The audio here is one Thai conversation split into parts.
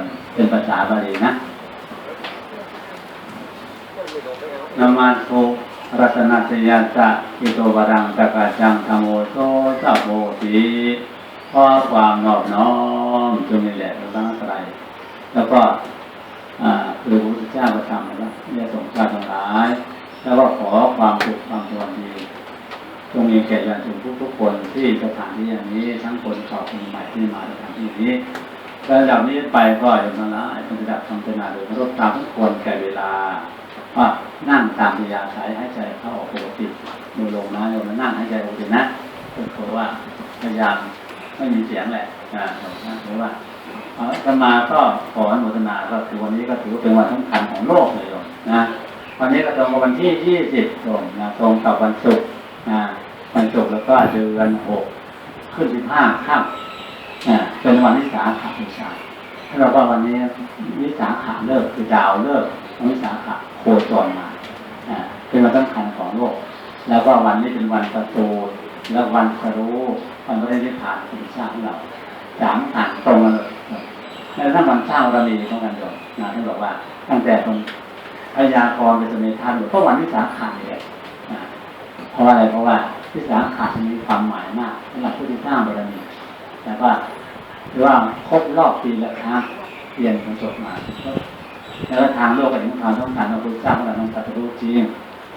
ันเป็นภาษาบาลีนะนามาโทรัตนาสยาสะอิโตวรังตะกาจังธรรมโอโตสัพโพติขอความนอบน้อมจงมีแด่พระรัตนตรัยแล้วก็คือพระพุทธเจ้าประทำนะเนี่ยสงฆ์ชาติทั้งหลาย แล้วก็ขอความสุขความสวัสดีจงมีแก่ญาติโยมทุกๆคนที่สถานที่อย่างนี้ทั้งคนเก่าคนใหม่ที่มาสถานที่นี้ ระดับนี้ไปก็อย่างนั้นละเป็นระดับทำเป็นนาโดยรบตามทุกคนแก่เวลาว่านั่งตามพยาสายให้ใจเข้าออกปกติมือลงนะโยมานั่งให้ใจปกตินะก็คือว่าพยายามไม่มีเสียงแหละนะหรือว่าอาตมาก็ขออนุโมทนาก็คือวันนี้ก็ถือว่าเป็นวันสำคัญของโลกเลยโยมนะวันนี้ก็ตรงกับวันที่ยี่สิบโยมนะตรงกับวันศุกร์นะวันศุกร์แล้วก็เดือนหกขึ้นสิบห้าค่ำนะ เป็นวันวิสาขบูชาถ้าเราว่าวันนี้วิสาขาเลิกคือดาวเลิกวันวิสาขะโคจรมาอ่าเป็นวันสำคัญของโลก แล้วก็วันนี้เป็นวันประตูแล้ววันครู้วันพระนิพพานของชาติของเราสามอ่านตรงกันเลยแล้วถ้าวันเช้าเรามีต้องกันโยมนะท่านบอกว่าตั้งแต่ตรงพยากรณ์เป็นสมัยท่านเพราะวันวิสาขะนี่แหละนะเพราะอะไรเพราะว่าวิสาขะมีความหมายมากสำหรับผู้ที่สร้างบารมี แต่ว่าหรือว่าครบรอบปีละครั้งเปลี่ยนคนจบมาแล้วทางโลกก็เห็นความต้องการของพระเจ้าของเราต้องตัดรู้จริง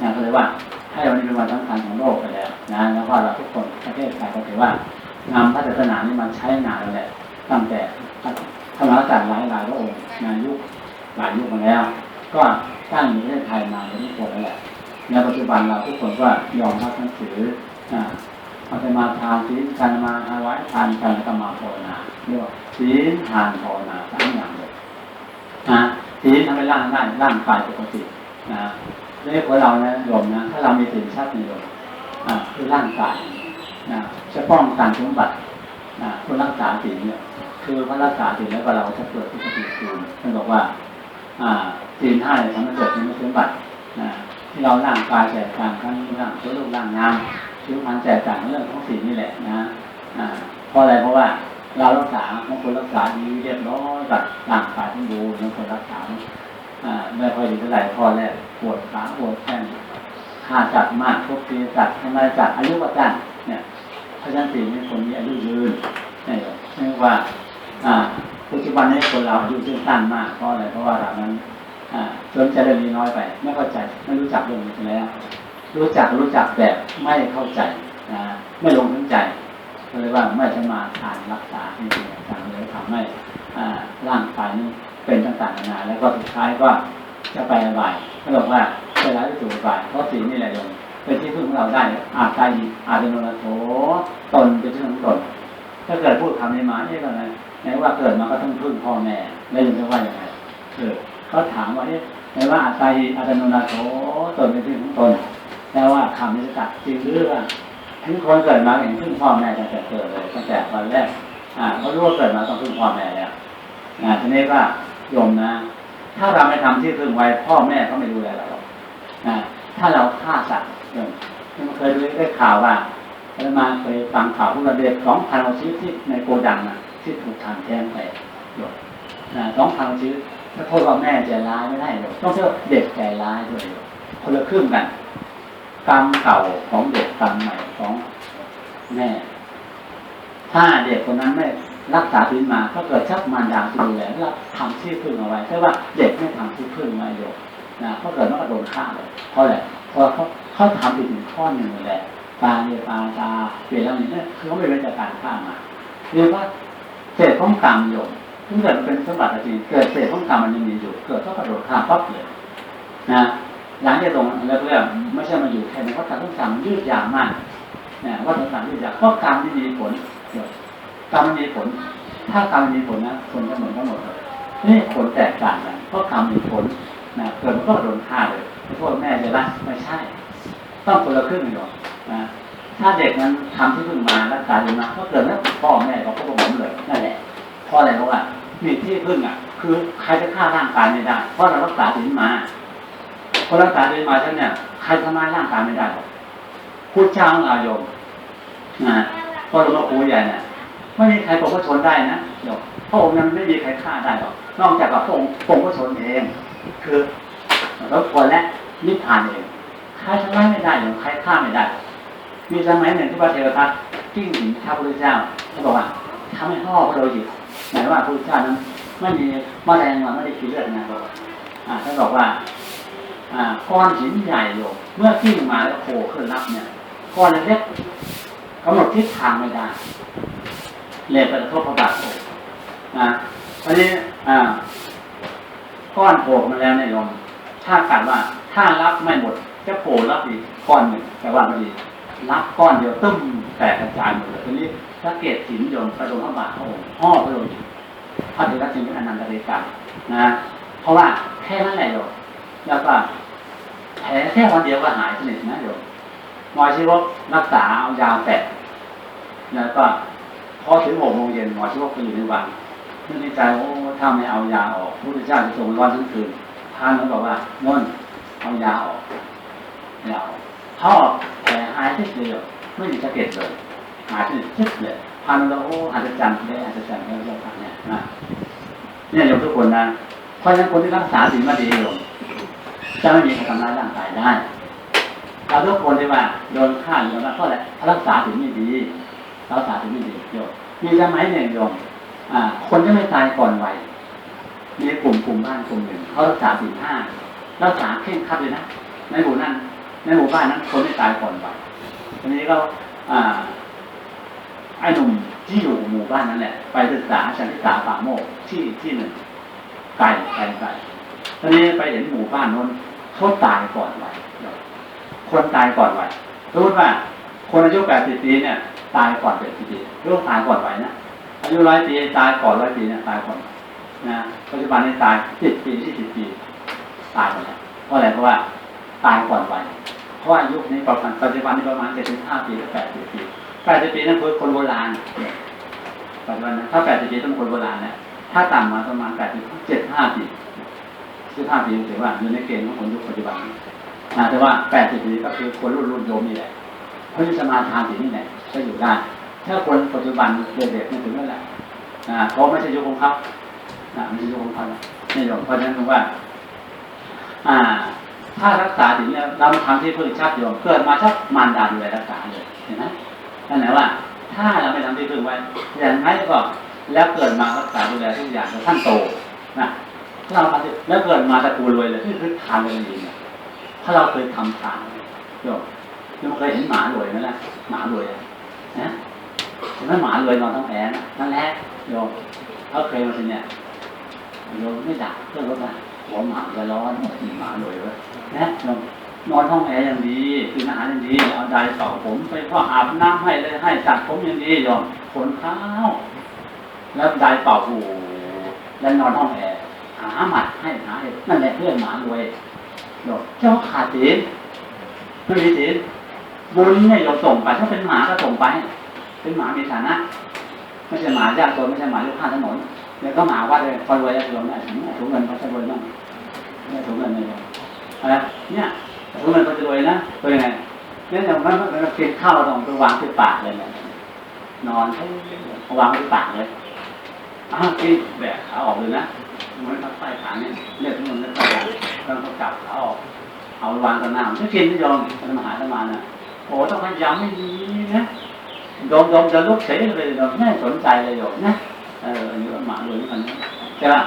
นะก็เลยว่าให้วันนี้เป็นวันสำคัญของโลกไปแล้วนะแล้วก็เราทุกคนประเทศไทยก็ถือว่านำพระศาสนานี้มาใช้นานแล้วแหละตั้งแต่ธรรมศาสตร์หลายหลายพระองค์ในยุคหลายยุคมาแล้ว ก็ตั้งประเทศไทยมาเป็นทุกคนแล้วแหละในปัจจุบันเราทุกคนก็ยอมรับหนังสือ อาเอาไปมาทานศีลกันมาถวายทานกันก็มาภาวนาเรียกว่าศีลทานภาวนาสามอย่างเลยนะศีลทำให้ร่างได้ร่างกายปกตินะเรื่องของเรานะโยมนะถ้าเรามีศีลชัดในโยมอ่าคือร่างกายนะจะป้องกันสมบัตินะคนรักษาศีลเนี่ย คือพระรักษาศีลแล้วก็เราจะเกิดที่ปฏิคูลท่านบอกว่า อ่าศีลห้าเนี่ยทำให้เกิดสมบัตินะที่เราร่างกายแตกต่างทั้งร่างตัวรูปร่างงาม ชีวิตพันแตกต่างเรื่องของศีลนี่แหละนะอ่าเพราะอะไรเพราะว่าเรารักษาบางคนรักษาดีเรียบร้อยกับร่างกายทั้งดูบางคนรักษาอ่าไม่ค่อยดีเท่าไหร่ข้อแรกปวดขาปวดแข้งฆ่าจัดมากทุบตีจัดทำลายจัดอายุวัจันเนี่ยเพราะฉะนั้นศีลนี่คนนี้อายุยืนนี่เรียกว่าอ่าปัจจุบันนี้คนเราอายุยืนสั้นมากเพราะอะไรเพราะว่าเรานั้นอ่าสนใจเรื่องนี้น้อยไป ไม่เข้าใจไม่รู้จักเรื่องนี้แล้ว รู้จักรู้จักแบบไม่เข้าใจนะไม่ลงถึงใจก็เลยว่าไม่ใช่มาทานรักษาที่จริงจังเลยทำให้ร่างกายนี้เป็นต่างๆนานาแล้วก็สุดท้ายก็จะไปอบายเขาบอกว่าเวลาที่สู่อบายเพราะสีนี่แหละโยมเป็นที่พึ่งของเราได้อาตายอาเป็นโนรโถตนเป็นที่พึ่งของตนถ้าเกิดพูดคำในมาเนี่ยก็ไงไหนว่าเกิดมาก็ต้องพึ่งพ่อแม่แล้วยังจะว่าอย่างไรเออเขาถามว่าเนี่ยไหนว่าอาตายอาตโนนาโถตนเป็นที่ของตน แปลว่าคำนี้จะตัดจริงหรือว่าทุกคนเกิดมาเห็นพึ่งพ่อแม่ตั้งแต่เกิดเลยตั้งแต่วันแรกอ่าเขารู้ว่าเกิดมาต้องพึ่งพ่อแม่แล้วอ่าทีนี้ว่าโยมนะ ถ้าเราไม่ทำที่พึ่งไว้พ่อแม่เขาไม่ดูแลเราหรอกอ่าถ้าเราฆ่าสัตว์โยมเคยได้ข่าวว่าแล้วมาเคยฟังข่าวพวกเราเด็กสองพันชีวิตที่ในโกดังนะที่ถูกทางแทงไปหยดนะสองพันชีวิตถ้าโทษว่าแม่ใจร้ายไม่ได้หรอกต้องเชื่อเด็กใจร้ายด้วยคนละครึ่งกัน กรรมเก่าของเด็กกรรมใหม่ของแม่ ถ้าเด็กคนนั้นไม่รักษาศีลมาถ้าเกิดชักมารดาดูแลแล้วทำที่พึ่งเอาไว้แต่ว่าเด็กไม่ทำที่พึ่งมาโยกนะเขาเกิดมันก็โดนฆ่าเลยเพราะอะไรเพราะเขาเขาทำผิดถึงข้อหนึ่งเลยแหละตาเนี่ยตาตาเปลี่ยนแล้วนี่เนี่ยคือเขาไม่เป็นจากการฆ่ามาเรียกว่าเศษของกรรมโยมถ้าเกิดเป็นสมบัติจริงเกิดเศษของกรรมมันยังมีอยู่ เกิดก็กระโดดข้ามปั๊บเลยนะ หลังจากตรงแล้วเรื่องไม่ใช่มาอยู่แค่นั้นเพราะการต้องสั่งยืดยาวมากนี่ยว่าต้องสั่งยืดยาวเพราะกรรมที่มีผลกรรมมันมีผล ถ้ากรรมมีผลนะคนก็เหมือนกันหมดเลยนี่ผลแตกต่างกันเพราะกรรมมีผลนะเกิดมันก็โดนฆ่าเลยไม่โทษแม่เลยนะไม่ใช่ ต้องคนละครึ่งโยมนะถ้าเด็กนั้นทำที่พึ่งมารักษาอยู่นะก็เกิดแล้วพ่อแม่เขาก็ผมเลยนั่นแหละเพราะอะไรเพราะว่ามีที่พึ่งอะ คือใครจะฆ่าร่างกายไม่ได้ เพราะเรารักษาศีลมา คนรักษาศีลมาท่านเนี่ยใครทำลายร่างกายไม่ได้หรอกพูดเจ้าของเราโยมนะเพราะหลวงพ่อครูใหญ่เนี่ยไม่มีใครปกพระชนได้นะโยมพระองค์ยังไม่มีใครฆ่าได้หรอกนอกจากว่าพระองค์ปกพระชนเอง คือรบกวนและนิพพานเองใครทำร้ายไม่ได้หรอกใครฆ่าไม่ได้ มีสมัยหนึ่งที่พระเทวทัตกิ้งหินท้าพระพุทธเจ้าเขาบอกว่าทำให้ห่อพระโลหิตหมายว่าพระพุทธเจ้านั้นไม่มีมแมลงมาไม่ได้กินเลือดนะบอกว่าอ่าท่านบอกว่า ก้อนหินใหญ่โยมเมื่อกิ้งมาแล้วโผล่ขึ้นรับเนี่ยก้อนเล็กๆกำหนดทิศทางไม่ได้เลยไปกระทบพระบาทโผล่นะอันนี้อ่าก้อนโผล่มาแล้วเนี่ยโยมถ้ากัดว่าถ้ารับไม่หมดจะโผล่รับอีกก้อนหนึ่งแต่ว่าไม่ดีรับก้อนเดียวตึ้มแตกกระจายหมดเลยทีนี้ถ้าเกศหินโยมไปโดนพระบาทพระองค์ห่อพระโลหิตพระเถระจึงเป็นอนันตเดชกรรมนะเพราะว่าแค่นั้นแหละโยมแล้วก็ แผลแค่วันเดียวก็หายสนิทนะโยมหมอชีวกรักษาเอายาแตะแล้วก็พอถึงหกโมงเย็นหมอชีวกไปอยู่ในวังนึกในใจโอ้ถ้าไม่เอายาออกพระพุทธเจ้าจะทรงร้อนทั้งคืนท่านเขาบอกว่านนเอายาออกยาออกพ่อแผลหายที่เดียวไม่มีสะเก็ดเลยหายที่ชิดเลยพันแล้โอ้อาจจะจันทร์ได้อาจจะจันทร์ได้เรื่องพันเนี่ยนะเนี่ยโยมทุกคนนะเพราะฉะนั้นคนที่รักษาศีลมาดีโยม จะไม่มีใครทำร้ายร่างกายได้เราทุกคนที่ว่าโดนฆ่าโยมนะเพราะอะไรรักษาศีลไม่ดีรักษาศีลไม่ดีโยมมีสมัยหนึ่งโยมคนที่ไม่ตายก่อนวัยมีกลุ่มกลุ่มบ้านกลุ่มหนึ่งเขารักษาศีลห้ารักษาเคร่งคัดเลยนะในหมู่นั้น ในหมู่บ้านนั้นคนไม่ตายก่อนวัยทีนี้ก็อ่าไอ้หนุ่มที่อยู่หมู่บ้านนั้นแหละไปศึกษาชันศึกษาป่าโมกที่ที่หนึ่งไกลไกลไกลตอนนี้ไปเห็นหมู่บ้านโน้น เขาตายก่อนวัยคนตายก่อนวัยสมมติว่า คนอายุแปดสิบปีเนี่ย ตายก่อนแปดสิบปีหรือว่าตายก่อนวัยนะอายุร้อยปีตายก่อนร้อยปีเนี่ยตายก่อนนะปัจจุบันนี้ตายสิบปียี่สิบปีตายหมดแล้วเพราะอะไรเพราะว่าตายก่อนวัยเพราะอายุนี้ประมาณปัจจุบันนี้ประมาณเจ็ดสิบห้าปีหรือแปดสิบปีแปดสิบปีนั่นคือคนโบราณปัจจุบันนะถ้าแปดสิบปีต้องคนโบราณนี่ยถ้าต่ำมาประมาณแปดสิบเจ็ดห้าปี เจ็ดห้าปีถือว่าอยู่ในเกณฑ์ของคนยุคปัจจุบันนะแต่ว่าแปดสิบปีก็คือคนรุ่นรุ่นโยมนี่แหละเพราะสมาทานสีนี่แหละก็อยู่ได้ถ้าคนปัจจุบันเด็กๆไม่ถึงนั่นแหละนะเพราะไม่ใช่ยุคของเขานะไม่ใช่ยุคของเขานี่โยมเพราะฉะนั้นผมว่า อ่า ถ้ารักษาถึงเนี่ยเราทำที่พึ่งชัดโยมเกิดมาชักมารดาดูแลรักษาเลยเห็นไหมนั่นแหละว่า ถ้าเราไม่ทำที่พึ่งไว้อย่างไรก็แล้วเกิดมารักษาดูแลทุกอย่างจนท่านโตนะ เราทำแล้วเกิดมาตระกูลรวยเลยนี่คือทานเลยจริงๆถ้าเราเคยทำทานโยมโยมเคยเห็นหมารวยไหมล่ะหมารวยนะเห็นไหมหมารวยนอนท้องแอนนั่นแหละโยมเขาเคยมาทีเนี่ยโยมไม่ด่าเพื่อนรถมาหัวหมาจะร้อนหมารวยเว้ยนะโยมนอนห้องแอร์อย่างดีกินอาหารอย่างดีเอาไดร์เป่าผมไปพ่ออาบน้ำให้เลยให้จัดผมอย่างดีโยมขนข้าว แล้วไดร์เป่าหูแล้วนอนห้องแอร์ หาหมัดให้หาเนั่นแหละเพื่อนหมารวยโยมเจ้าขาดศีลไม่มีศีลบุญเนี่ยโยมส่งไปถ้าเป็นหมาก็ส่งไป เป็นหมามีฐานะ ไม่ใช่หมายากจนไม่ใช่หมาลูกข้าถนนแล้วก็หมาว่าเลยพอรวยแล้วรวยได้ถุงถุงเงินเขาจะรวยบ้างเนี่ยถุงเงินเลยอะไรเนี่ยถุงเงินเขาจะรวยนะเป็นยังไงเนี่ยอย่างนั้นเรากินข้าวเราต้องไปวางที่ปากเลยเนี่ยนอนเขาวางที่ปากเลยอ้าวกินแบกขาออกเลยนะ มันทับใต้ขาเนี่ยเนี่ยทุกคนเนี่ยต้องต้องจับขาออกเอาวางต่อหน้าไม่กินไม่ยอมมันมาหาธรรมานะโอ้ต้องขยำไม่ดีนะโยมโยมจะลุกเฉยเลยโยมไม่สนใจเลยโยมนะเอออันนี้หมาเลยมันใช่ป่ะ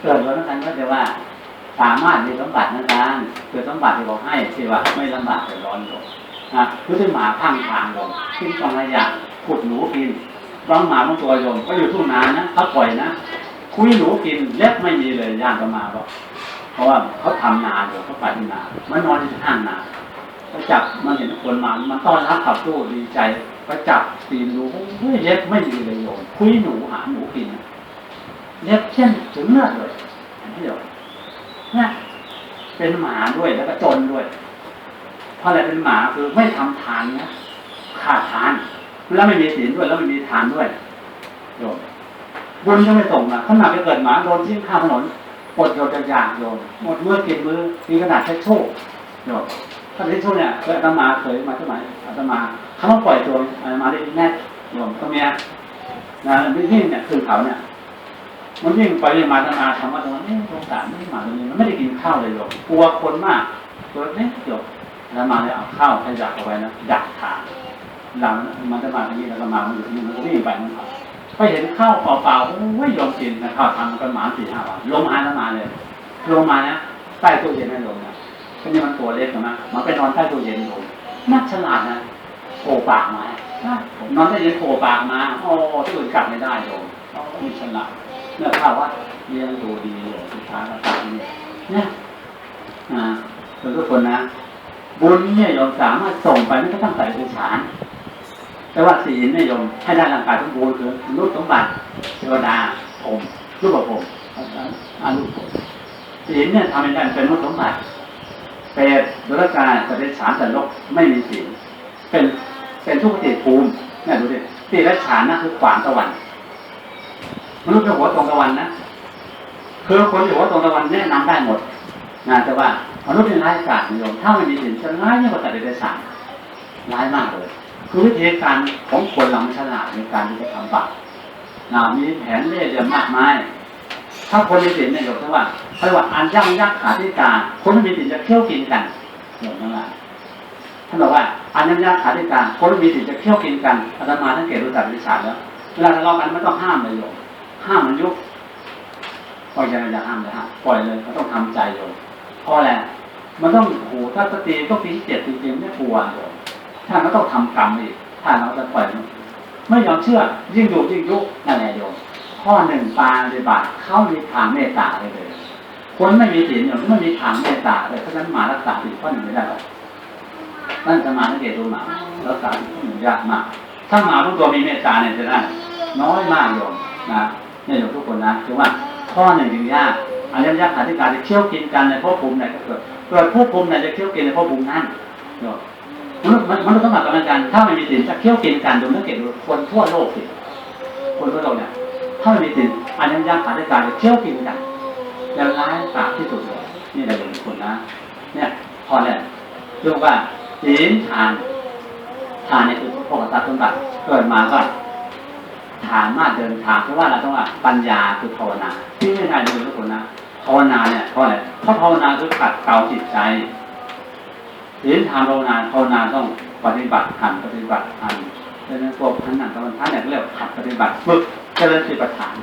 เกิดวันนั้นก็จะว่าสามารถมีสมบัตินั้นๆคือสมบัติที่บอกให้ที่ว่าไม่ลำบากแต่ร้อนโยมนะคือที่หมาพังทางโยมกินกองขยะขุดหนูกินบางหมาบางตัวโยมก็อยู่ทุ่งนานะเขาปล่อยนะ คุยหนูกินเล็บไม่มีเลยย่างก็มาบอกเพราะว่าเขาทำนาอยู่เขาไปที่นา มันนอนที่ห้างนาเขาจับมันเห็นคนมามันต้อนรับขับตู้ดีใจก็จับตีนดูเฮ้ยเล็บไม่มีเลยโยมคุยหนูหาหนูกินเล็บเช่นถึงเลือดเลยอันนี้เดี๋ยวเนี่ยเป็นหมาด้วยแล้วก็จนด้วย เพราะอะไรเป็นหมาคือไม่ทำทานนะขาดทานแล้วไม่มีศีลด้วยแล้วไม่มีทานด้วยโยม บุญก็ไม่ส่งนะขนาดไปเกิดหมาโดนทิ้งข้างถนนปวดโยนจะอยากโยมหมดเมื่อกินมือมีขนาดใช้โชคโยมถ้าใช้โชคเนี่ยเคยอาตมาเคยมาสมัยอาตมาเขามาปล่อยตัวอาตมาได้แน่โยมก็เมียนะมันวิ่งเนี่ยขึ้นเขาเนี่ยมันวิ่งไปวิ่งมาธนาทำว่าตรงนั้นเอ๊ะสงสารไม่ได้มาตรงนี้มันไม่ได้กินข้าวเลยหรอกกลัวคนมากตัวเล็กเดียวแล้วมาเลยเอาข้าวขยักเอาไว้นะดักทางหลังมันจะมาทางนี้แล้วก็มามันอยู่ที่นี่มันก็วิ่งไปมันครับ ไปเห็นข้าวเปล่าๆโอ้ยยอมกินนะข้าวทำมันหมาสี่ห้าวันลงมาแล้วมาเลย ลงมานะใต้ตู้เย็นไม่ลงนะก็นี่มันตัวเล็กนะมันไปนอนใต้ตู้เย็นลงนักฉลาดนะโผล่ปากมานอนใต้เย็นโผล่ปากมาโอ้ที่อื่นกลับไม่ได้โยมโอ้มีฉลาดเนื่อข่าวว่าเลี้ยงดูดีเลยสุดท้ายก็ตายเนี่ยเนี่ยอ่าทุกคนนะบุญเนี่ยโยมสามารถส่งไปไม่ต้องใส่อุฉาน แต่ว่าศีลนี่ยโยมให้ได้ร่างกายสมบูรณ์คือรูปสมบัติเทวดาผมรูปผมอารูปผมศีลเนี่ยทำให้ได้เป็นรูปสมบัติเปรตดุรกายสติฉานแต่ลกไม่มีศีลเป็นเป็นทุกขติภูมิเนี่ยดูดิติและฉานนั่นคือขวางตะวันมนุษย์จะหัวตรงตะวันนะคือคนอยู่หัวตรงตะวันแนะนำได้หมดนะแต่ว่ามนุษย์เป็นร้ายกาจนิยมถ้าไม่มีศีลจะร้ายยิ่งกว่าสัตว์เดรัจฉานร้ายมากเลย คือวิธีการของคนเราไม่ฉลาดในการที่จะทำบาปนะมีแผนเล่ห์เหลี่ยมมากมาย ถ้าคนมีศีลเนี่ยโยมทั้งว่าเขาเรียกว่าอันยั่งยักษ์ขาธิการ คนม่มีศีลจะเคี่ยวกินกันโยมทั้งหลาท่านบอกว่าอันยั่งยักษ์ขาธิการ คนม่มีศีลจะเคี่ยวกินกันอาตมาทั้งเกศรู้จักวิชาแล้วเวลาทะเลาะกันไม่ต้องห้ามเลยโยมห้ามมันยุบปล่อยใจอย่าห้ามเลยฮะปล่อยเลยมันต้องทำใจโยมเพราะอะไรมันต้องโอ้โหถ้าสติต้องตีเจ็ดจริงๆไม่กลัวโยม ถ้าเราต้องทำกรรมอีกถ้าเราจะปล่อยไม่ยอมเชื่อ ยิ่งดูยิ่งยุนั่นแหละโยมข้อหนึ่งปาปฏิบัติเข้ามีทางเมตตาเลยเลยคนไม่มีศีลเนี่ยไม่มีทางเมตตาเลยเพราะฉะนั้นมารักษาศีลข้อหนึ่งไม่ได้หรอกนั่นจะมาสังเกตดูหมารักษาศีลข้อหนึ่งยากมาก ถ้าหมาทุกตัวมีเมตตาเนี่ยจะได้น้อยมากโยมนะเนี่ยโยมทุกคนนะถือว่าข้อหนึ่งจึงยากอันนี้ยากขาธิการจะเคี่ยวกินกันในภพภูมิไหนก็เกิดเกิดภพภูมิไหนจะเคี่ยวกินในภพภูมินั้นโยม มนุษย์มนุษย์สมบัติกันกันถ้าไม่มีศีลจะเคี่ยวกินกันดูนักเก็ตดูคนทั่วโลกสิคนทั่วโลกเนี่ยถ้าไม่มีศีลอันยังยากขาดการจะเคี่ยวกินกันแล้วร้ายกาจที่สุดเลยนี่แหละเป็นคนนะ เนี่ยพอเนี่ยเรียกว่าศีลทานทานเนี่ยคือพวกตัดสมบัติเกิดมาก็ฐานมาเดินทางเพราะว่าเราต้องว่าปัญญาคือภาวนาที่ไม่ได้ดูทุกคนนะภาวนาเนี่ยเพราะอะไรเพราะภาวนาคือขัดเกลาจิตใจ ศีลทานภาวนาภาวนาต้องปฏิบัติหันปฏิบัติหันดังนั้นพวกท่านนั่นตอนท่านเนี่ยเรียกว่าหัดปฏิบัติฝึกเจริญจิตปัฏฐาน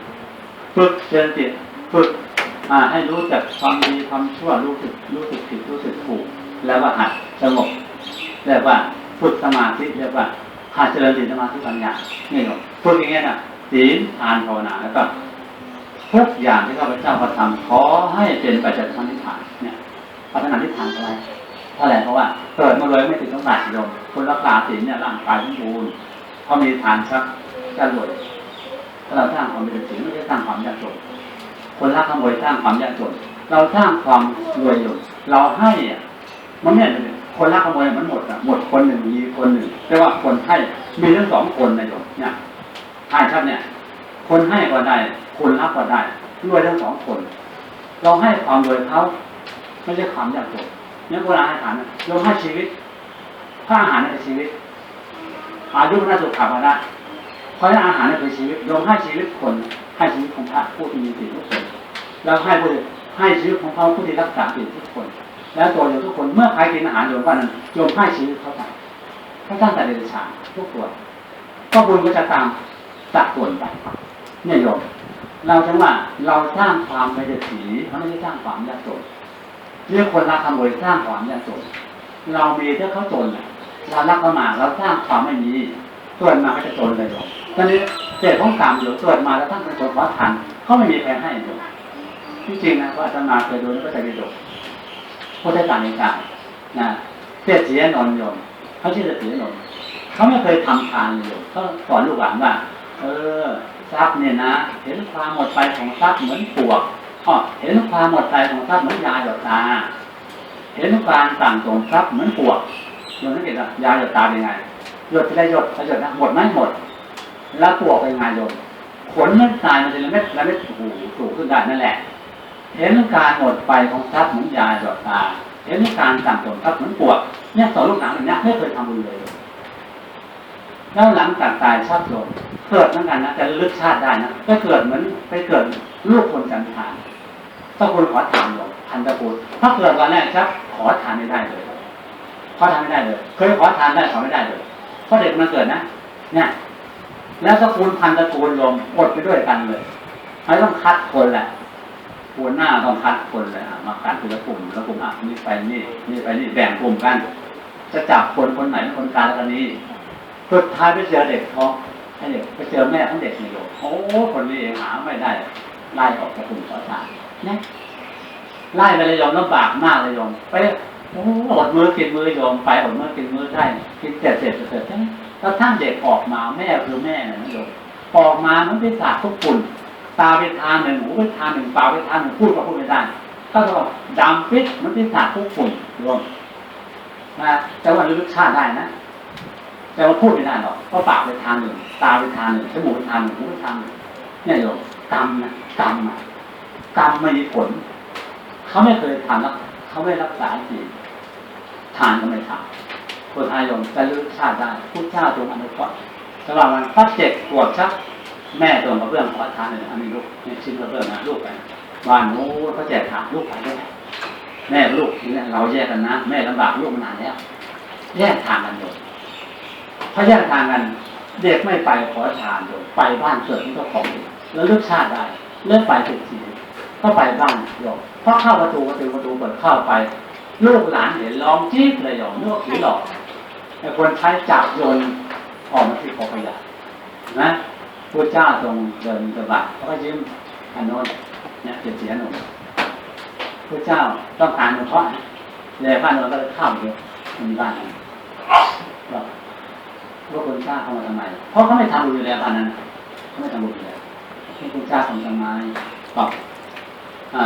ฝึกเจริญจิตฝึกอ่าให้รู้จักความดีความชั่วรู้สึกรู้สึกผิดรู้สึกถูก แล้วว่าหัดสงบเรียกว่าฝึกสมาธิเรียกว่าหัดเจริญจิตสมาธิปัญญาเนี่หรอกฝึกอย่างเงี้ยนะศีลทานภาวนาแล้วก็ทุกอย่างที่ข้าพเจ้าประทำขอให้เป็นไปจากธรรมนิพพานเนี่ยพัฒนานิพพานอะไร เพราะอะไรเพราะว่าเกิดมาเลยไม่ถึงต้องหนักโยมคนรักษาศีลเนี่ยร่างกายสมบูรณ์พอมีทานชักจะรวยถ้าเราสร้างความเป็นศีลไม่ใช่สร้างความยากจนคนรักขโมยสร้างความยากจนเราสร้างความรวยอยู่เราให้อะมันเนี่ยคนรักขโมยมันหมดอะหมดคนหนึ่งมีคนหนึ่งแต่ว่าคนให้มีทั้งสองคนนะโยมเนี่ยให้ชัดเนี่ย คนให้ก็ได้ คนรับก็ได้รวยทั้งสองคน เราให้ความรวยเขาไม่ใช่ความยากจน นี่ยโบราณอาหารยกให้ชีวิตถ้าอาหารนั่นคือชีวิต อายุน่าสุขภาพได้เพราะนั้นอาหารนั่นคือชีวิตยกให้ชีวิตคนให้ชีวิตของพระผู้ที่มีศีลทุกคนแล้วให้ผู้ให้ชีวิตของเขาผู้ที่รักษาศีลทุกคน แล้วตัวโยมทุกคนเมื่อใครกินอาหารโยมว่านั้นโยมให้ชีวิตเขาไปเขาตั้งแต่เดรัจฉานทุกตัวก็บุญก็จะตามสัดส่วนไปเนี่ยโยมเราจะว่าเราสร้างความไม่ได้สีเขาไม่ได้สร้างความยากจน เรื่องคนรักขโมยสร้างความยากจนเรามีถ้าเขาจนน่ะเรารักเขามาเราสร้างความไม่มีส่วนมาก็จะจนเลยหรอกตอนนี้เศษของกรรมอยู่ส่วนมาแล้วท่านเป็นคนวัดทันเขาไม่มีใครให้หรอกที่จริงนะว่าอาตมาเคยดูในพระไปิฎกพุทธศาสนานะเศรษฐีนนท์โยมเขาชื่อเศรษฐีนนท์เขาไม่เคยทำทานเลยเขาสอนลูกหลานว่าเออทรัพย์เนี่ยนะ เห็นความหมดไปของทรัพย์เหมือนปวก อ๋อเห็นความหมดใจของทรัพย์เหมือนยาหยดตา เห็นการสั่งสมทรัพย์เหมือนปวกโยมสังเกตว่ายาหยดตาเป็นไงหยดไปได้หยดไปหยดนะหมดไหมหมด แล้วปวกเป็นไงโยมขนมันตายมันจะละเม็ดละเม็ดหูสูงขึ้นได้นั่นแหละ เห็นการหมดไปของทรัพย์เหมือนยาหยดตา เห็นการสั่งสมทรัพย์เหมือนปวก เนี่ยสอนลูกหลานอย่างนี้ไม่เคยทำบุญเลยแล้วหลังจากตายชาติโยมเกิดเหมือนกันนะแต่ระลึกชาติได้นะก็เกิดเหมือนไปเกิดลูกคนจันทาน ถ้าคุณขอทานโยมพันตะปูถ้าเกิดวันแรกครับ ขอทานไม่ได้เลยขอทานไม่ได้เลย เคยขอทานได้ขอไม่ได้เลยเพราะเด็กมันเกิดนะเนี่ยแล้วสกุลพันตะกูลโยมอดไปด้วยกันเลยไม่ต้องคัดคนแหละหัวหน้าต้องคัดคนเลยมาคัดคนละกลุ่มแล้วกลุ่มอะนี่ไปนี่นี่ไปนี่แบ่งกลุ่มกัน จะจับคนคนไหนเป็นคนกลางแล้วกันนี้สุดท้ายไปเจอเด็กท้องให้เด็กไปเจอแม่ของเด็กนี่โยมโอ้คนนี้เองหาไม่ได้ไล่ออกจากกลุ่มขอทาน นี่ยไล่ไปเลยโยมลำบากมากเลยโยมไปโอ้อดมือกินมือโยมไปอดมือกินมือได้กินเสร็จเสร็จเสร็จใช่แล้วท่านเด็กออกมาแม่คือแม่นะโยมออกมามันไปสาดทุกปุ่นตาไปทางหนึ่งหูไปทางหนึ่งปากไปทางหนึ่งพูดก็พูดไม่ได้ก็ต้องดำปิดมันไปสาดทุกปุ่นโยมนะแต่ว่าลึกชาติได้นะแต่ว่าพูดไม่ได้หรอกเพราะปากไปทางหนึ่งตาไปทางหนึ่งจมูกไปทางหนึ่งหูไปทางหนึ่งเนี่ยโยมกรรมนะกรรมอะ กรรมไม่มีผล เขาไม่เคยทำแล้วเขาไม่รักษาจริงทานก็ไม่ทำคนไทยโยมจะลึกชาติได้พูดชาติตรงอนุเคราะห์สำหรับมันถ้าเจ็บปวดชักแม่ตัวกระเบื้องขอทานเลยอันนี้ลูกเนี่ยชิ้นกระเบื้องนะลูกไปบ้านโน้นเขาแจกทานลูกไปด้วยแม่ลูกเนี่ยเราแยกกันนะแม่ลำบากลูกมานานแล้วแยกทางกันอยู่พอแยกทางกันเด็กไม่ไปขอทานอยู่ไปบ้านเกิดของเจ้าของเองแล้วเลือกชาติได้เลือกไปถึง ก็ไปบ้านโยมพอเข้าประตูประตูประตูเปิดเข้าไป ลูกหลานเห็นร้องจี๊ดเลยโยมนึกว่าผีหลอกไอ้คนใช้จับโยนออกมาที่คอขยะนะพระเจ้าทรงเดินกระบะเขาก็ยิ้มอันโน้นเนี่ยเสียหนุ่มพระเจ้าต้องการเฉพาะเลยบ้านเราก็เลยเข้าเยอะมีบ้านก็ว่าคนเจ้าเข้ามาทำไม เพราะเขาไม่ทำบุญอยู่แล้วบ้านนั้นเขาไม่ทำบุญอยู่แล้วที่พระเจ้าทำทำไมบอก ว่า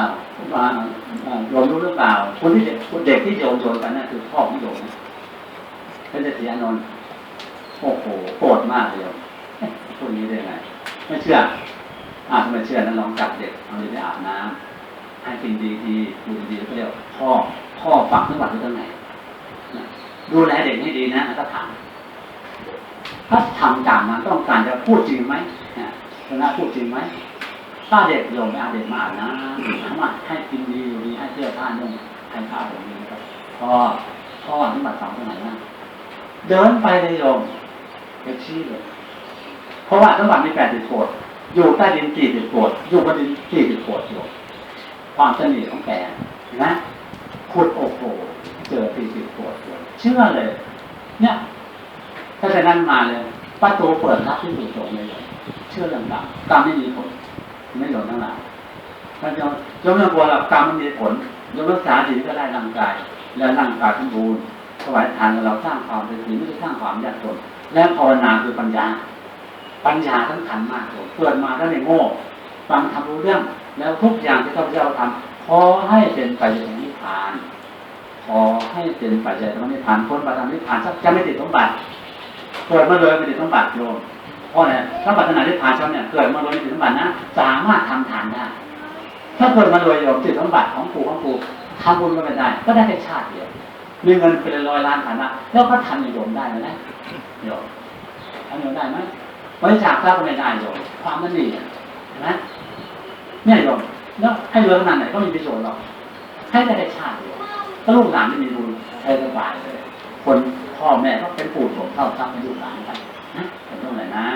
อ่าโยมรู้หรือเปล่า คนที่เด็กเด็กที่โยมโยนกันนั่นคือพ่อของโยมท่านจะเสียนนท์โอ้โหโกรธมากเลยพวกนี้ได้ไง ไม่เชื่ออ่าถ้าไมเชื่อนั้นลองจับเด็กเอาเด็กไปอาบน้ำให้กินดีดีดูดีๆก็เรียกว่าพ่อพ่อฝักจังหวัดอยู่ตรงไหนดูแลเด็กให้ดีนะแล้วก็ถามถ้าทำตามนั้นต้องการจะพูดจริงไหมเนี่ยคณะพูดจริงไหม ถ้าเด็กโยมไปเอาเด็กมาอาบน้ำถามว่าให้กินดีอยู่ดีให้เสื้อผ้านุ่งให้ข้าวอย่างนี้นะครับพ่อพ่อที่มาสองตรงไหนนะเดินไปเลยโยมไปชี้เลยเพราะว่าจังหวัดมีแปดสิบโกดอยู่ใต้ดินสี่สิบโกดอยู่บนดินสี่สิบโกดโยมความสนิทของแกนะขุดโอ้โหเจอสี่สิบขวดเลยเชื่อเลย เนี่ยถ้าจะนั้นมาเลยประตูเปิดรับที่สุดตรงเลยเชื่อเรื่องกรรมกรรมไม่มีผล ไม่หลงทั้งหลายถ้าจะยกเรื่องกลัวหลับกรรมไม่มีผลยกรักษาดีลก็ได้ร่างกาย แล้วร่างกายสมบูรณ์ถวายทานเราสร้างความเป็นศีลไม่ได้สร้างความยากจนและภาวนาคือปัญญา ปัญญาสำคัญมากเลยเกิดมาแล้วไม่โง่ฟังทำรู้เรื่อง แล้วทุกอย่างที่ข้าพเจ้าทำขอให้เป็นไปในนิพพานขอให้เป็นไปในนิพพานพ้นไปทางนิพพานจะไม่ติดสมบัติเกิดมาเลยไม่ติดสมบัติโยม เพราะเนี่ยถ้าปัจนานิพพานชอบเนี่ยเกิดมาเลยไม่ติสมบัตินะสามารถทำทานได้ ถ้าเกิดมาเลยโยมติดสมบัติของปู่ของปู่ทำบุญก็ไม่ได้ ก็ได้แค่ชาติเดียวมีเงินเป็นร้อยล้านฐานะแล้วก็ทำโยมได้ไหมนะโยมทำโยมได้ไหมบริจาคก็ไม่ได้โยมความนั่นนี่นไหมเนี่ยโยมแล้วให้เรวยขนาดไหนก็มีประโยชน์หรอกให้ได้แค่ชาติเดียวถ้าลูกหลานไม่มีบุญใช้สบายเลย คนพ่อแม่ก็เป็นปู่โสมเท่าทรัพย์ให้ลูกหลานกันนะ เป็นตรงไหนนะ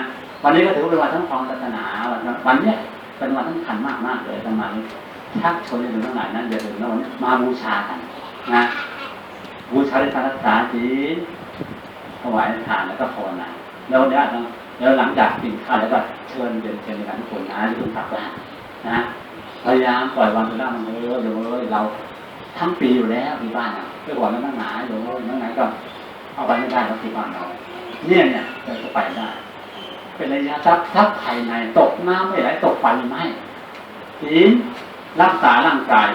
วันนี้ก็ถือว่าเป็นวันทั้งความศาสนาวันวันเนี้ยเป็นวันสำคัญมากมากเลยประมาณนี้ถ้าชนอยู่ทั้งหลายนั้นอย่าลืมนะวันนี้มาบูชากันนะบูชาในการรักษาศีลถวายทานแล้วก็ภาวนาแล้วเดี๋ยวแล้วหลังจากกินข้าวแล้วก็เชิญเรียนเชิญในการทุกคนนะที่คุณกลับบ้านนะพยายามปล่อยวันสุดท้ามันเออเยเอ้ยเราทั้งปีอยู่แล้วที่บ้านอะไปก่อนแล้วนั่งหนาอยู่นั่งไหนก็เอาไปไม่ได้แล้วที่บ้านเรา เนี่ยเนี่ยเราจะไปได้ เป็นระยะทรัพย์ทรัพย์ภายในตกน้ำไม่ไหลตกไฟไม้ศีลรักษาร่างกาย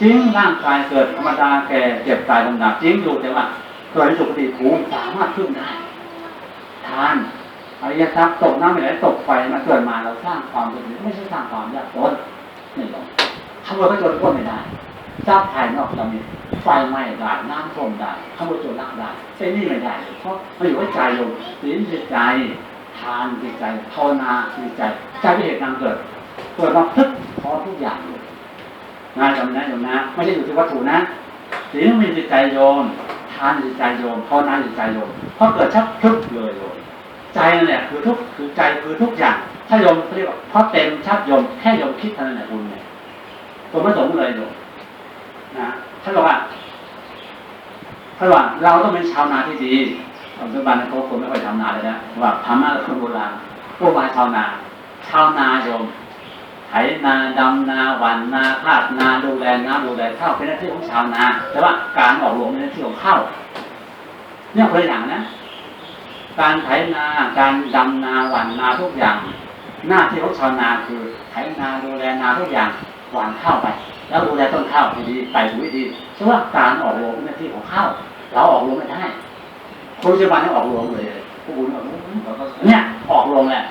จริงร่างกายเกิดธรรมดาแก่เจ็บตายลำดับจริงอยู่แต่ว่าเกิดในสุขติภูมิสามารถขึ้นได้ ทานอริยทรัพย์ตกน้ำไม่ไหลตกไฟมาเกิดมาเราสร้างความเป็นไม่ใช่สร้างความยากจนนี่หรอกทำเลยก็จนพ้นไม่ได้ทรัพย์ภายนอกเรามี ไฟไหม้ได้น้ำท่วมได้ข้าวโจรลักได้ไอ้นี่ไม่ได้เพราะมันอยู่ที่ใจโยมศีลคือใจทานคือใจภาวนาคือใจใจเป็นเหตุนำเกิดเกิดมาพึกพร้อทุกอย่างเลยนจำนะโยมนะ ไม่ใช่อยู่ที่วัตถุนะศีลมีจิตใจโยมทานจิตใจโยมภาวนาจิตใจโยมเพราะเกิดชักพึกเลยโยมใจนั่นแหละคือทุกคือใจคือทุกอย่าง ถ้าโยมเขาเรียกว่าเพราะเต็มชักโยมแค่โยมคิดเท่านั้นแหละบุญเนี่ยตัวไม่สมเลยโยมนะ ท่านบอกว่าท่านว่าเราต้องเป็นชาวนาที่ดีปัจจุบันเขาคนไม่ค่อยทำนาเลยนะว่าทำนาคนโบราณพวกมาชาวนา ชาวนาโยมไถนาดำนาหวันนาคาดนาดูแลน้ำดูแลข้าวเป็นหน้าที่ของชาวนา แต่ว่าการออกรวงเป็นหน้าที่ของข้าวเนี่ยคนอย่างนะ การไถนาการดำนาหว่านนาทุกอย่าง หน้าที่ของชาวนาคือไถนาดูแลนาทุกอย่างหว่านข้าวไป แล้วดูแลต้นข้าวให้ดีไปปุ๋ยดีเพราะว่าการออกรวงเป็นหน้าที่ของข้าวเราออกรวงไม่ได้คนปัจจุบันนี่ออกรวงเลยผู้บุญออกรวงเนี่ยออกรวงแหละ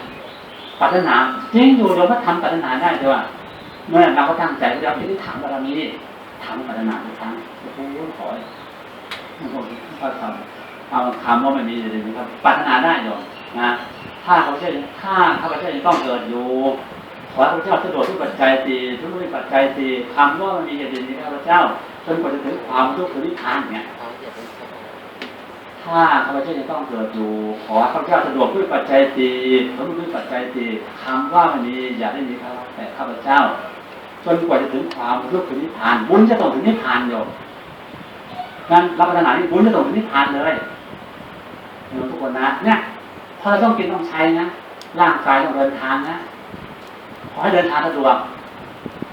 ปรารถนาจริงอยู่โยมก็ทำปรารถนาได้แต่ว่าเมื่อเราก็ตั้งใจเราจะได้ถามบารมีถามปรารถนาทุกครั้งโอ้โหขอให้ก็ทำเอาคำว่าไม่มีเลยนะครับปรารถนาได้โยมนะถ้าเขาเชื่อถ้าข้าเจ้ายังต้องเกิดอยู่ ขอให้ข้าพเจ้าสะดวกทุกปัจจัยสี่ทุกทุกปัจจัยสี่คำว่ามันมีเหตุในข้าพเจ้าจนกว่าจะถึงความทุกข์ถึงนิพพานเนี่ยถ้าข้าพเจ้ายังต้องเกิดอยู่ ขอให้ข้าพเจ้าสะดวกด้วยปัจจัยสี่ทุกทุกปัจจัยสี่คำว่ามันมีอย่าได้มีข้าแต่ข้าพเจ้า จนกว่าจะถึงความทุกข์ถึงนิพพาน บุญจะต้องถึงนิพพานโยมงั้นรับประทานนี้บุญจะต้องถึงนิพพานเลยทุกคนนะเนี่ยพอเราต้องกินต้องใช้นะร่างกายต้องเดินทางนะ ขอให้เดินทางสะดวก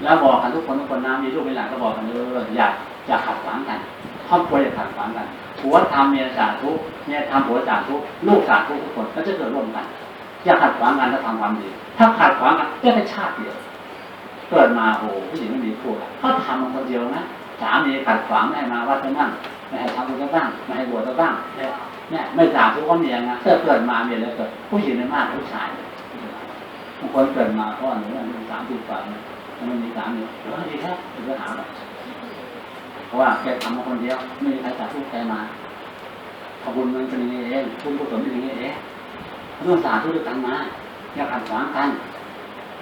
แล้วบอกกันทุกคนทุกคนนะมีลูกมีหลานก็บอกกันเอออย่าอย่าขัดขวางกันครอบครัวอย่าขัดขวางกันผัวทำเมียสาธุเมียทำผัวสาธุลูกสาธุทุกคนก็จะเกิดร่วมกันอย่าขัดขวางกันถ้าทำความดี ถ้าขัดขวางกันจะเป็นชาติเดียวเกิดมาโอ้โหผู้หญิงไม่มีคู่อะเขาทำมันคนเดียวนะสามีขัดขวางไม่ให้มาวัดไปนั่งไม่ให้ทำบุญก็บ้างไม่ให้บวชก็บ้างเนี่ยเนี่ยไม่สาธุก็เมียนะถ้าเกิดมาเมียแล้วเกิดผู้หญิงในมากกว่าผู้ชาย บางคนเกิดมาก็หนูอายุสามสิบกว่าเนี่ยมันม่มีสามีเออดีครับถึงจะหาเพราะว่าแกทำมาคนเดียว ไม่มีใครสาธุแกมาขบุญมันเป็นอย่างนี้เองคุณกุศลเป็นอย่างนี้เองต้องสาธุด้วยกันมาอย่าขัดขวางกัน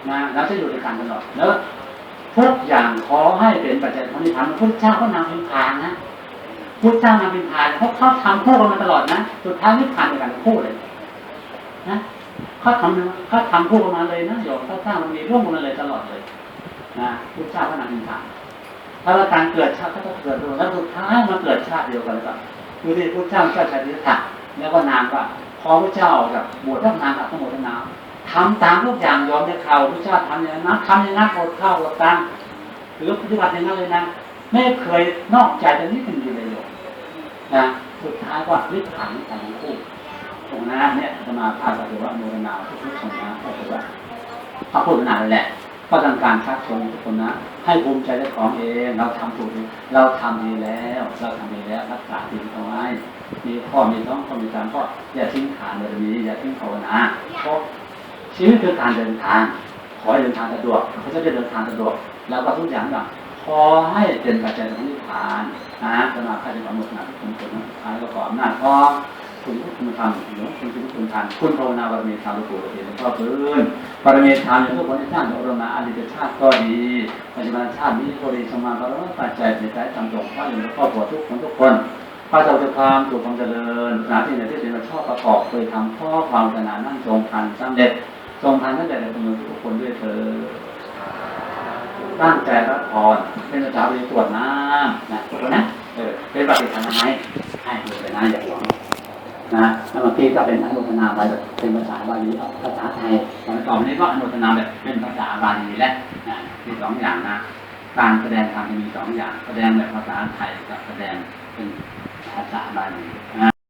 นะแล้วจะอยู่ด้วยกันตลอดแล้วทุกอย่างขอให้เป็นปัจจัยของนิพพานพุทธเจ้าก็นำเป็นพานนะพุทธเจ้ามาเป็นพานเพราะเขาทำคู่กันมาตลอดนะสุดท้ายนิพพานด้วยกันคู่เลย นะ เขาทำเขาทำคู่กันมาเลยนะโยมเขาสร้างมันมีร่วมกันมาเลยตลอดเลยนะพุทธเจ้าก็นำเป็นพานถ้าเราการเกิดชาติก็ต้องเกิดด้วยแล้วสุดท้ายมาเกิดชาติเดียวกันแล้วดูที่พุทธเจ้าเจ้าชายดิสัแล้วก็นางก็พอพระเจ้ากับบวชทั้งนางกับทั้งหมดทั้งนางทำตามทุกอย่างยอมได้ข่าวพระเจ้าทำอย่างนั้นทำอย่างนั้นอดข้าวอดตังหรือปฏิบัติอย่างนั้นเลยนะไม่เคยนอกใจตรงนี้เป็นดีเลยโยมนะสุดท้ายก็ริบขันทั้งคู่ ตรงนั้นเนี่ยจะมาพาก็ถือว่าโมรณาทุกทุกคนนะก็ถือว่าพระพุทธนาแหละก็ต้องการชักชวนทุกคนนะ ให้ภูมิใจในของเอง เราทำถูกดีเราทำดีแล้ว เราทำดีแล้วรักษาดีเอาไว้มีข้อมีท้องข้อมีสามข้ออย่าทิ้งฐานเลยนี้อย่าทิ้งภาวนาเพราะชีวิตคือการเดินทาง ขอให้เดินทางสะดวกเขาจะเดินทางสะดวก แล้วก็ทุกอย่างแบบขอให้เป็นปัจจัยของนิพพานนะสมาธิเป็นความมุขนะคุณคุณนะท้ายก็อำนาจพอ คุณคุณธรรมหรือคุณคุณคุณทานคุณภาวนาบารมีธรรมหลวงปู่เทียนพ่อพื้นบารมีธรรมอย่างทุกคนที่สร้างอบรมมาอดีตชาติก็ดีปัจจุบันชาตินี้ก็ดีสมาบารมีปัจจัยในใจทำตรงพระอยู่ในครอบครัวทุกคนทุกคนพระเจ้าจะความถูกความเจริญสถาที่ไหนที่เป็นชอบประกอบเคยทำข้อความขนาดนั่นทรงพันสำเร็จทรงพันตั้งแต่ในจำนวนทุกคนด้วยเธอตั้งใจรับพรเป็นภาษาบาลีตรวจน้ำนะตรวจนะเออเป็นปฏิทานไหมให้ดูเลยนะอย่าหวัง นะแล้วบางทีก็เป็นอนุทนาไปแบบเป็นภาษาบาลีเอาภาษาไทยตอนต่อไปนี้ก็อนุทนาแบบเป็นภาษาบาลีและนะมีสองอย่างนะการแสดงธรรมมีสองอย่าง แสดงแบบภาษาไทยกับแสดงเป็นภาษาบาลีนะ